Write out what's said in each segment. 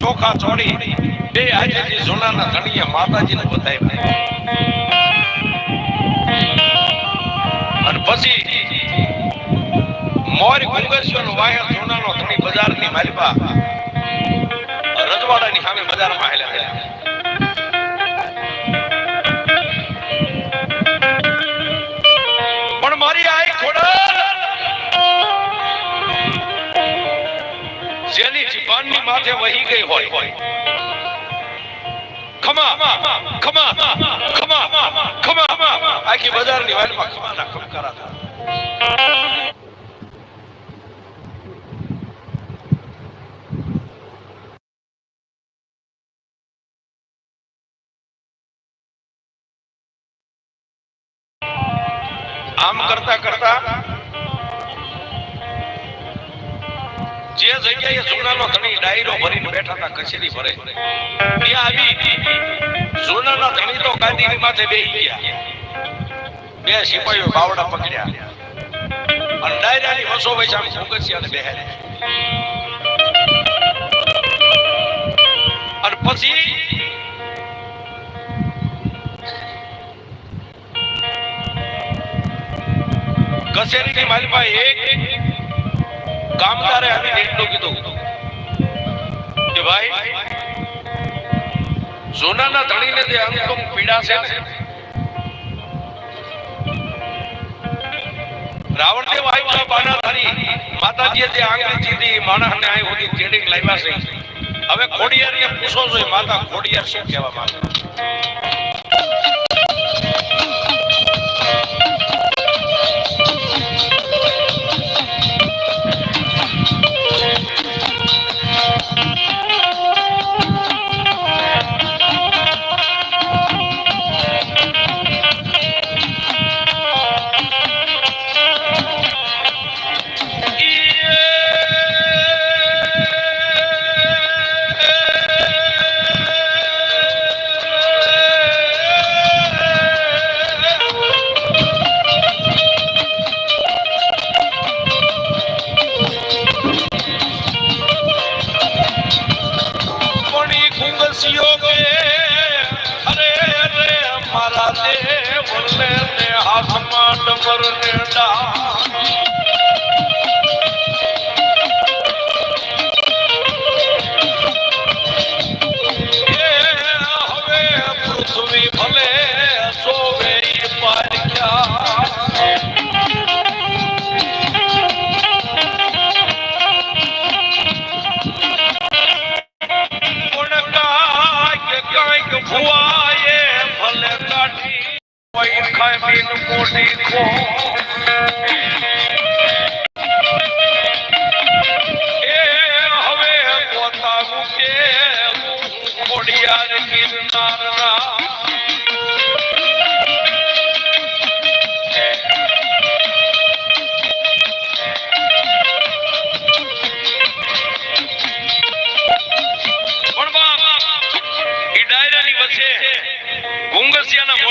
ચોખા ચોડી બે આજેથી સોનાના ધણીએ માતાજીને બતાવ્યા અને પછી મોર ગુંગરશ્યો વાયા સોનાનો ધણી બજારની માલિપા રજવાડાની સામે બજારમાં હેલા ગયા. માથે વહી ગઈ હોય. ખમા ખમા ખમા ખમા. આખી બજારની વાલમાં ખમાના ખમકારા હતા. આમ કરતા કરતા જે જગ્યાએ સોનાનો ધણી ડાયરો ભરીને બેઠા હતા, કચેરી ભરે. ત્યાં આવી સોનાના ધણી તો ગાદીની માથે બેહી ગયા. બે સિપાહીઓ બાવડા પકડ્યા. અને ડાયરાની વસો વૈસા અને બેહાડ્યા અને પછી કચેરીની પાસે એક કામદારે આવીને એટલું કીધું કે ભાઈ, સોનાના ધણીને જે અંગતંગ પીડા છે રાવણદેવ આવ્યા બાના ધરી, માતાજીએ જે આંગળી ચીધી, માણસને આય સુધી ચેડી લાવ્યા છે. હવે ખોડિયારને પૂછો જોઈએ માતા ખોડિયાર શું કહેવા માંગે? મારા દેવને ને હાથમાં ડમર ને ડા એ હવે પૃથ્વી ભલે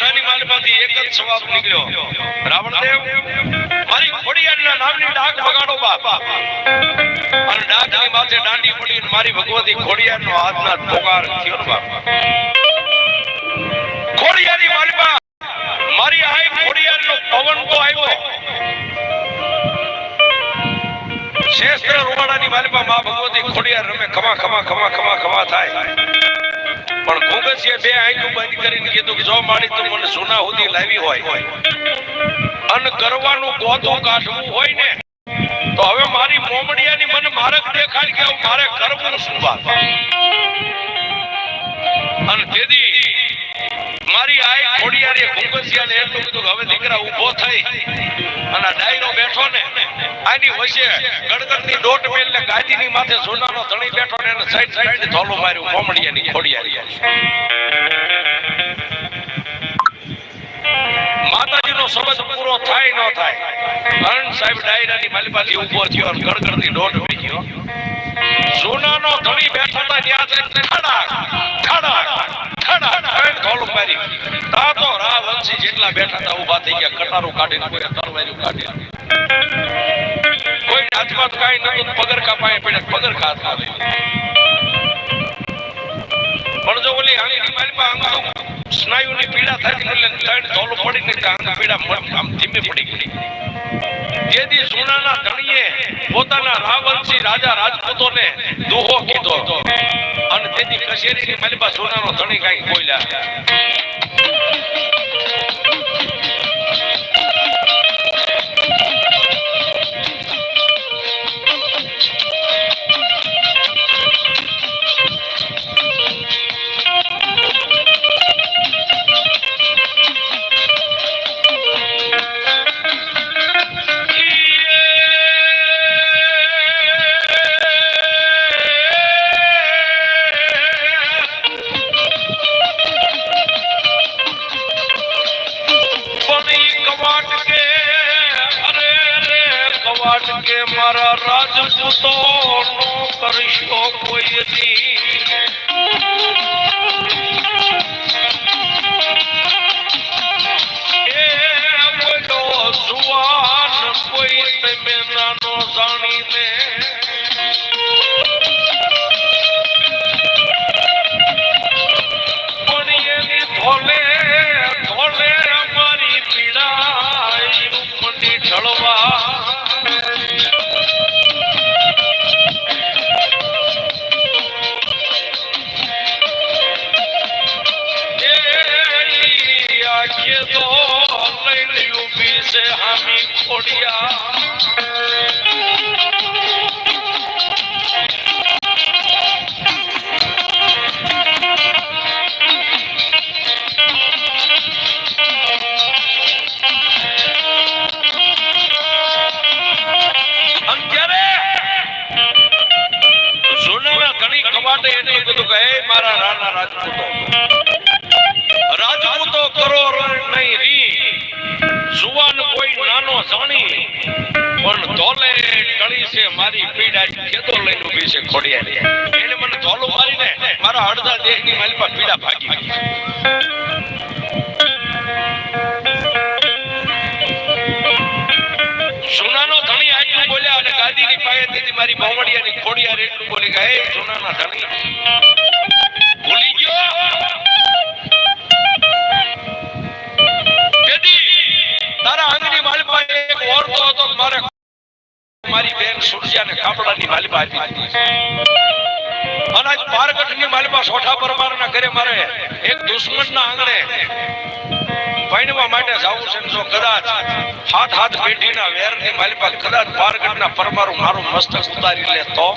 ગુંગસિયાના માલમાંથી એક જ જવાબ નીકળ્યો. રાવણદેવ મારી ખોડિયારના નામની ડાક બગાડો બાપ. અને ડાકની માથે દાંડી પડી મારી ભગવતી ખોડિયારનો હાથના ટોકાર થયો બાપ. ખોડિયારી માલપા મારી આઈ ખોડિયારનો પવન તો આવ્યો શેસ્ત્ર રૂવાડાની માલપા મા ભગવતી ખોડિયાર રમે ખમા ખમા ખમા ખમા ખમા થાય. પણ ઘુંગસીએ બે આંખું બંધ કરીને કીધું કે જો માડી તું મને સોના સુધી લાવી હોય, અન કરવાનું ગોતું કાઢવું હોય ને, તો હવે મારી મોમડિયાની મને મારક દેખાડી કે મારે કરવું શું વાત? અને મારી આઈ ખોડિયારીએ એટલું કીધું હવે દીકરા ઊભો થઈ અને ડાયરો બેઠો ને, આની વચ્ચે ગડગડની દોટ મેલ ને ગાદીની માથે સોનાનો ધણી બેઠો ને એને સાઈડ સાઈડથી ધોલું માર્યું કોમડિયાની ખોડિયારી. માતાજીનો શબ્દ પૂરો થાય ન થાય અરણ સાહેબ ડાયરાની માલિપાથી ઊભો થયો અને ગડગડની દોટ બેઠ્યો સોનાનો ધણી બેઠો હતા ત્યાં જ ખડા ઉપાડા ત્રણ કોઈ હાથમાં કાઈ નતું પગરખા પાય પડે પગરખા હાથમાં લઈ પણ જો ઓલી હાલીની માલમાં પીડા થાય એટલે ત્રણ ઢોલ પડીને આમ પીડા ધીમે પડી ગઈ. જેથી સોનાના ધણીએ પોતાના રાવણસિંહ રાજા રાજપૂતોને દુહો કીધો. અને તેથી કશેરીની માલિપા સોનાનો ધણી કાંઈ બોલ્યા નો કરશો રાજપૂતો રાજપૂતો કરો રણ નહીં રી. જુવાન કોઈ નાનો જાણી. પણ ધોલે ટળી છે મારી પીડા ખેતો લઈને ઊભી છે ખોડિયારી. એને મને ધોલો મારીને મારા અડધા દેહની માલપા પીડા ભાગી સોનાનો ધણી આટલું બોલ્યા અને ગાદીની પાસેથી મારી બાવળિયાની ખોડિયાર એટલું બોલી ગયા સોનાના ધણી મારી બેન સુરજાને કાપડાની માલપા આપી દીધી. અને આજ પારગઢની માલપા સોઠા પરમારના ઘરે મારે એક દુશ્મનના આંગણે ભણવા માટે જવું છે જો કદાચ હાથ હાથ પેઢીના વેરની માલિપા કદાચ પારગઢના પરમારું મારું મસ્તક ઉતારી લે તો.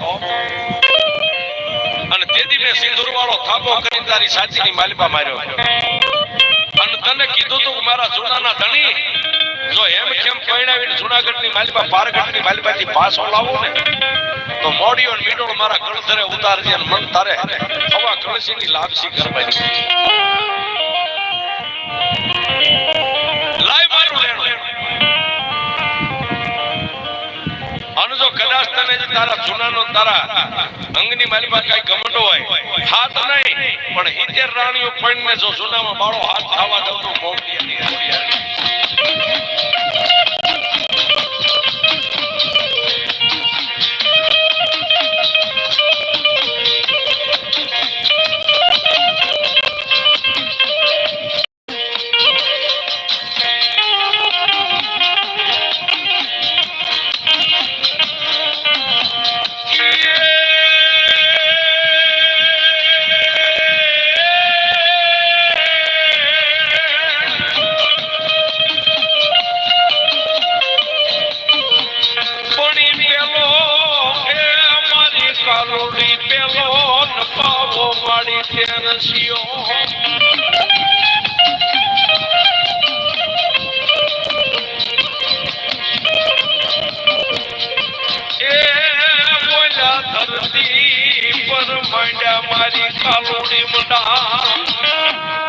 અને તેથી મેં સિંધુર વાળો થાપો કરી તારી સાચીની માલિપા માર્યો. અને તને કીધું તું મારા જૂનાના ધણી જો એમ કેમ પરણાવીને જુનાગઢની માલિપા પારગઢની માલિપાથી પાછો લાવો ને, તો મોડીઓ ને મીડોળ મારા ગણધરે ઉતારજે અને મન તારે હવા કળશીની લાપસી કરવાની. લાય જો કદાચ તને જે તારા જૂનાનો તારા અંગની માલિમાં કઈ ગમંડો હોય હાથ નહીં, પણ હિતેર રાણીઓ પડીને જો જૂનામાં બાળો હાથ ખાવા દઉં મોકલી ધરતી પર માંડ્યા મારી કાલોડી મંડા.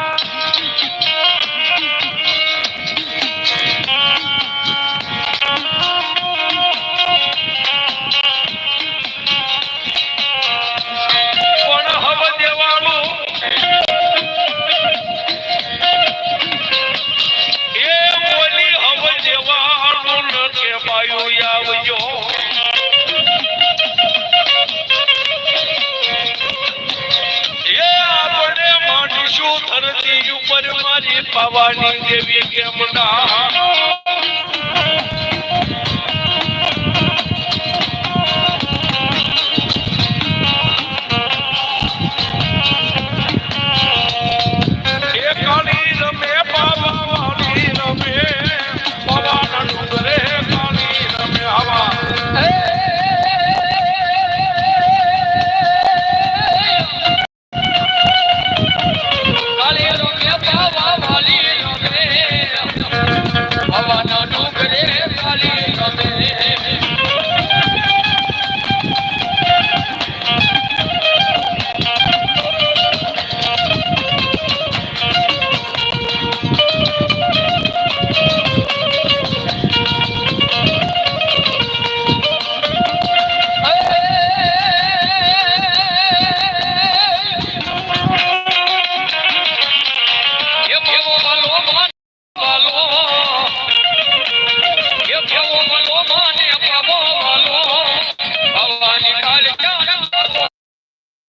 કહેવાયું આવજો. એ આપણે માંડીશું ધરતી પાવાની દેવી કેમ ના